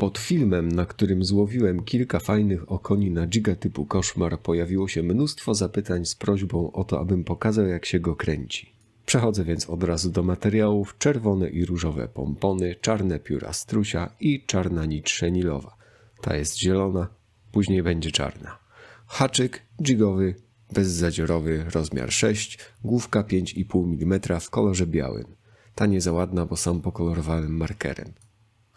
Pod filmem, na którym złowiłem kilka fajnych okoni na giga typu koszmar, pojawiło się mnóstwo zapytań z prośbą o to, abym pokazał, jak się go kręci. Przechodzę więc od razu do materiałów: czerwone i różowe pompony, czarne pióra strusia i czarna nić szenilowa. Ta jest zielona, później będzie czarna. Haczyk jigowy, bezzadziorowy, rozmiar 6, główka 5,5 mm w kolorze białym. Ta nie za ładna, bo sam pokolorowałem markerem.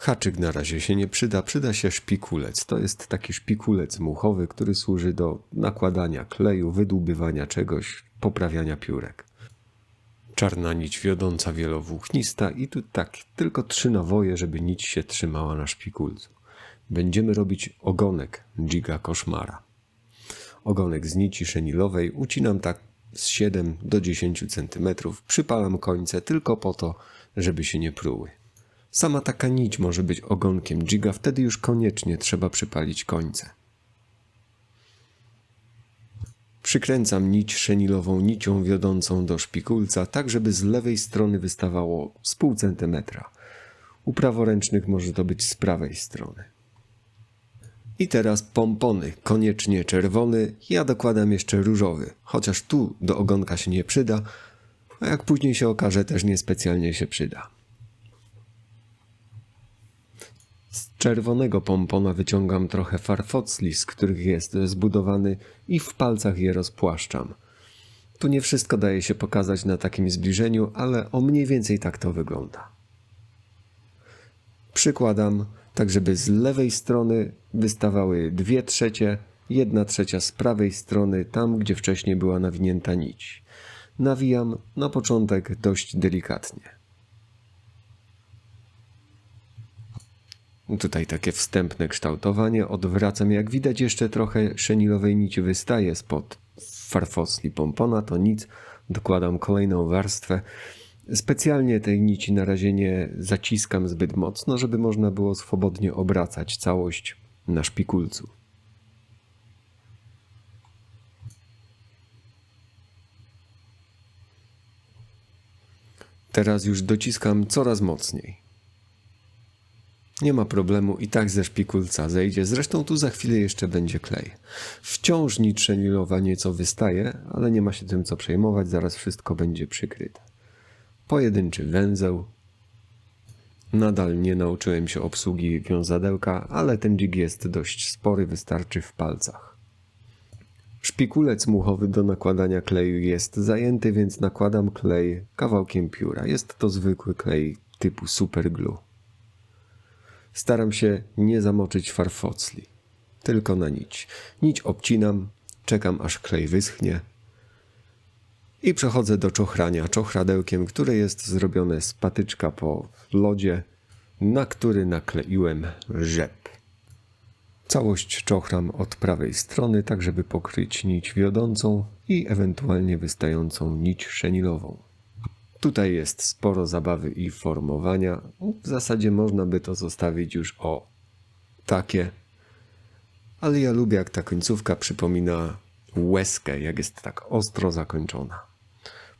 Haczyk na razie się nie przyda, przyda się szpikulec. To jest taki szpikulec muchowy, który służy do nakładania kleju, wydłubywania czegoś, poprawiania piórek. Czarna nić wiodąca wielowłóknista i tu tak, tylko trzy nawoje, żeby nić się trzymała na szpikulcu. Będziemy robić ogonek giga koszmara. Ogonek z nici szenilowej ucinam tak z 7 do 10 cm, przypalam końce tylko po to, żeby się nie pruły. Sama taka nić może być ogonkiem giga, wtedy już koniecznie trzeba przypalić końce. Przykręcam nić szenilową nicią wiodącą do szpikulca, tak żeby z lewej strony wystawało z pół centymetra. U praworęcznych może to być z prawej strony. I teraz pompony, koniecznie czerwony, ja dokładam jeszcze różowy, chociaż tu do ogonka się nie przyda, a jak później się okaże, też niespecjalnie się przyda. Z czerwonego pompona wyciągam trochę farfocli, z których jest zbudowany i w palcach je rozpłaszczam. Tu nie wszystko daje się pokazać na takim zbliżeniu, ale o mniej więcej tak to wygląda. Przykładam, tak żeby z lewej strony wystawały dwie trzecie, jedna trzecia z prawej strony, tam gdzie wcześniej była nawinięta nić. Nawijam na początek dość delikatnie. Tutaj takie wstępne kształtowanie. Odwracam. Jak widać, jeszcze trochę szenilowej nici wystaje spod farfosli pompona. To nic. Dokładam kolejną warstwę. Specjalnie tej nici na razie nie zaciskam zbyt mocno, żeby można było swobodnie obracać całość na szpikulcu. Teraz już dociskam coraz mocniej. Nie ma problemu, i tak ze szpikulca zejdzie. Zresztą tu za chwilę jeszcze będzie klej. Wciąż nic szenilowa nieco wystaje, ale nie ma się tym co przejmować, zaraz wszystko będzie przykryte. Pojedynczy węzeł. Nadal nie nauczyłem się obsługi wiązadełka, ale ten dźwig jest dość spory, wystarczy w palcach. Szpikulec muchowy do nakładania kleju jest zajęty, więc nakładam klej kawałkiem pióra. Jest to zwykły klej typu superglue. Staram się nie zamoczyć farfocli, tylko na nić. Nić obcinam, czekam aż klej wyschnie i przechodzę do czochrania czochradełkiem, które jest zrobione z patyczka po lodzie, na który nakleiłem rzep. Całość czochram od prawej strony, tak żeby pokryć nić wiodącą i ewentualnie wystającą nić szenilową. Tutaj jest sporo zabawy i formowania. W zasadzie można by to zostawić już o takie. Ale ja lubię, jak ta końcówka przypomina łezkę, jak jest tak ostro zakończona.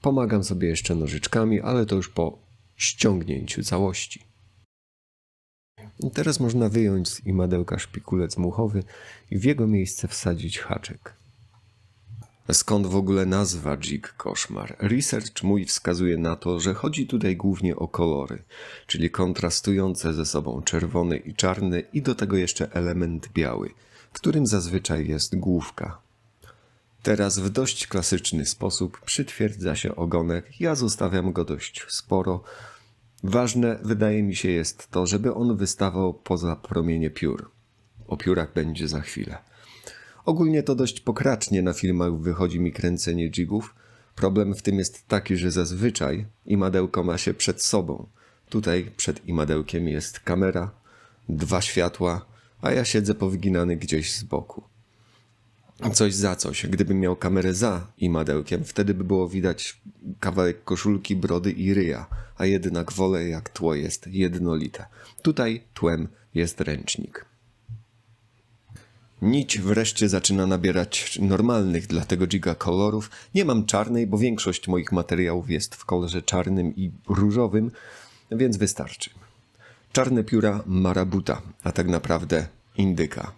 Pomagam sobie jeszcze nożyczkami, ale to już po ściągnięciu całości. I teraz można wyjąć z imadełka szpikulec muchowy i w jego miejsce wsadzić haczyk. Skąd w ogóle nazwa Jig Koszmar? Research mój wskazuje na to, że chodzi tutaj głównie o kolory, czyli kontrastujące ze sobą czerwony i czarny i do tego jeszcze element biały, którym zazwyczaj jest główka. Teraz w dość klasyczny sposób przytwierdza się ogonek, ja zostawiam go dość sporo. Ważne wydaje mi się jest to, żeby on wystawał poza promienie piór. O piórach będzie za chwilę. Ogólnie to dość pokracznie na filmach wychodzi mi kręcenie jigów. Problem w tym jest taki, że zazwyczaj imadełko ma się przed sobą. Tutaj przed imadełkiem jest kamera, dwa światła, a ja siedzę powyginany gdzieś z boku. Coś za coś. Gdybym miał kamerę za imadełkiem, wtedy by było widać kawałek koszulki, brody i ryja, a jednak wolę jak tło jest jednolite. Tutaj tłem jest ręcznik. Nić wreszcie zaczyna nabierać normalnych dla tego giga kolorów. Nie mam czarnej, bo większość moich materiałów jest w kolorze czarnym i różowym, więc wystarczy. Czarne pióra marabuta, a tak naprawdę indyka.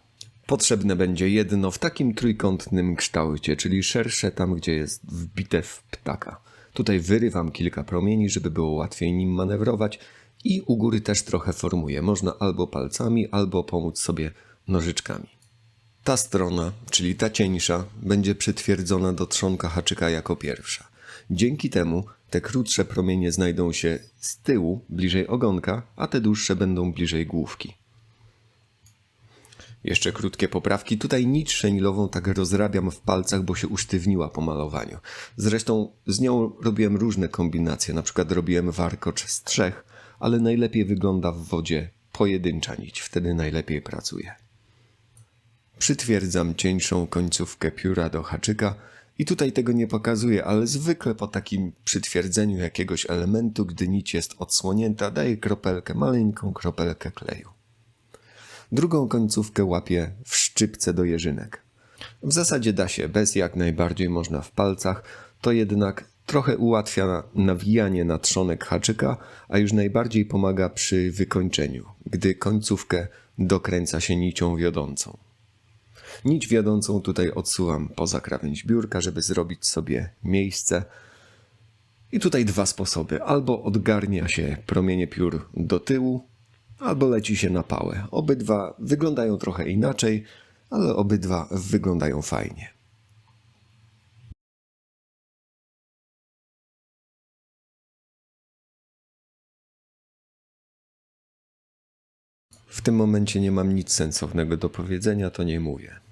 Potrzebne będzie jedno w takim trójkątnym kształcie, czyli szersze tam, gdzie jest wbite w ptaka. Tutaj wyrywam kilka promieni, żeby było łatwiej nim manewrować i u góry też trochę formuję. Można albo palcami, albo pomóc sobie nożyczkami. Ta strona, czyli ta cieńsza, będzie przytwierdzona do trzonka haczyka jako pierwsza. Dzięki temu te krótsze promienie znajdą się z tyłu, bliżej ogonka, a te dłuższe będą bliżej główki. Jeszcze krótkie poprawki. Tutaj nic szenilową tak rozrabiam w palcach, bo się usztywniła po malowaniu. Zresztą z nią robiłem różne kombinacje. Na przykład robiłem warkocz z trzech, ale najlepiej wygląda w wodzie pojedyncza nić. Wtedy najlepiej pracuje. Przytwierdzam cieńszą końcówkę pióra do haczyka i tutaj tego nie pokazuję, ale zwykle po takim przytwierdzeniu jakiegoś elementu, gdy nić jest odsłonięta, daję kropelkę, maleńką kropelkę kleju. Drugą końcówkę łapię w szczypce do jeżynek. W zasadzie da się bez, jak najbardziej można w palcach, to jednak trochę ułatwia nawijanie na trzonek haczyka, a już najbardziej pomaga przy wykończeniu, gdy końcówkę dokręca się nicią wiodącą. Nić wiodącą tutaj odsuwam poza krawędź biurka, żeby zrobić sobie miejsce. I tutaj dwa sposoby. Albo odgarnia się promienie piór do tyłu, albo leci się na pałę. Obydwa wyglądają trochę inaczej, ale obydwa wyglądają fajnie. W tym momencie nie mam nic sensownego do powiedzenia, to nie mówię.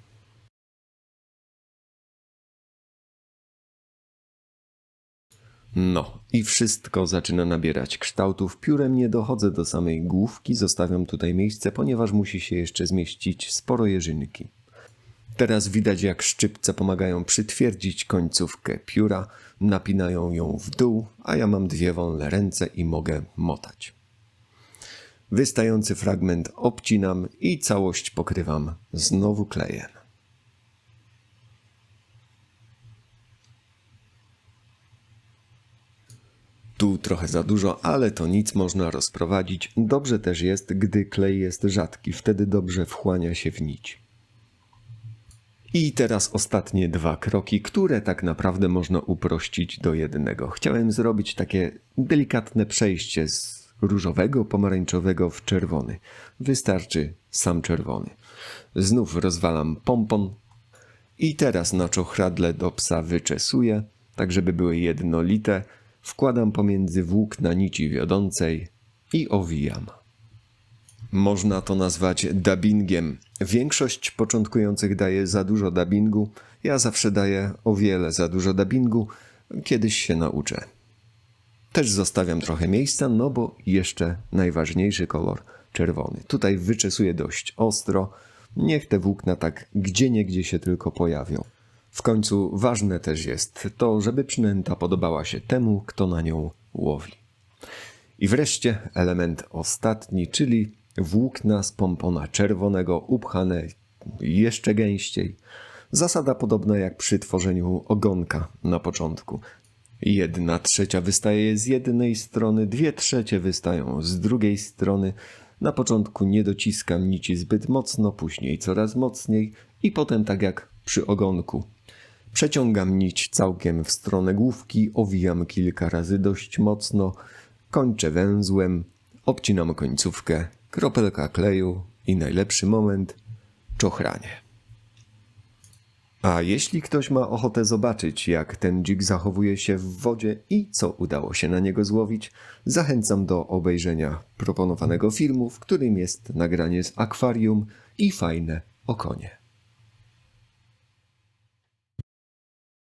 No, i wszystko zaczyna nabierać kształtów. Piórem nie dochodzę do samej główki, zostawiam tutaj miejsce, ponieważ musi się jeszcze zmieścić sporo jeżynki. Teraz widać, jak szczypce pomagają przytwierdzić końcówkę pióra, napinają ją w dół, a ja mam dwie wolne ręce i mogę motać. Wystający fragment obcinam i całość pokrywam znowu klejem. Tu trochę za dużo, ale to nic można rozprowadzić. Dobrze też jest, gdy klej jest rzadki, wtedy dobrze wchłania się w nić. I teraz ostatnie dwa kroki, które tak naprawdę można uprościć do jednego. Chciałem zrobić takie delikatne przejście z różowego, pomarańczowego w czerwony. Wystarczy sam czerwony. Znów rozwalam pompon i teraz na czochradle do psa wyczesuję, tak żeby były jednolite wkładam pomiędzy włókna nici wiodącej i owijam. Można to nazwać dubbingiem. Większość początkujących daje za dużo dubbingu, ja zawsze daję o wiele za dużo dubbingu, kiedyś się nauczę. Też zostawiam trochę miejsca, no bo jeszcze najważniejszy kolor czerwony. Tutaj wyczesuję dość ostro, niech te włókna tak gdzie niegdzie się tylko pojawią. W końcu ważne też jest to, żeby przynęta podobała się temu, kto na nią łowi. I wreszcie element ostatni, czyli włókna z pompona czerwonego upchane jeszcze gęściej. Zasada podobna jak przy tworzeniu ogonka na początku. Jedna trzecia wystaje z jednej strony, dwie trzecie wystają z drugiej strony. Na początku nie dociskam nici zbyt mocno, później coraz mocniej i potem tak jak przy ogonku Przeciągam nić całkiem w stronę główki, owijam kilka razy dość mocno, kończę węzłem, obcinam końcówkę, kropelka kleju i najlepszy moment czochranie. A jeśli ktoś ma ochotę zobaczyć, jak ten dzik zachowuje się w wodzie i co udało się na niego złowić, zachęcam do obejrzenia proponowanego filmu, w którym jest nagranie z akwarium i fajne okonie.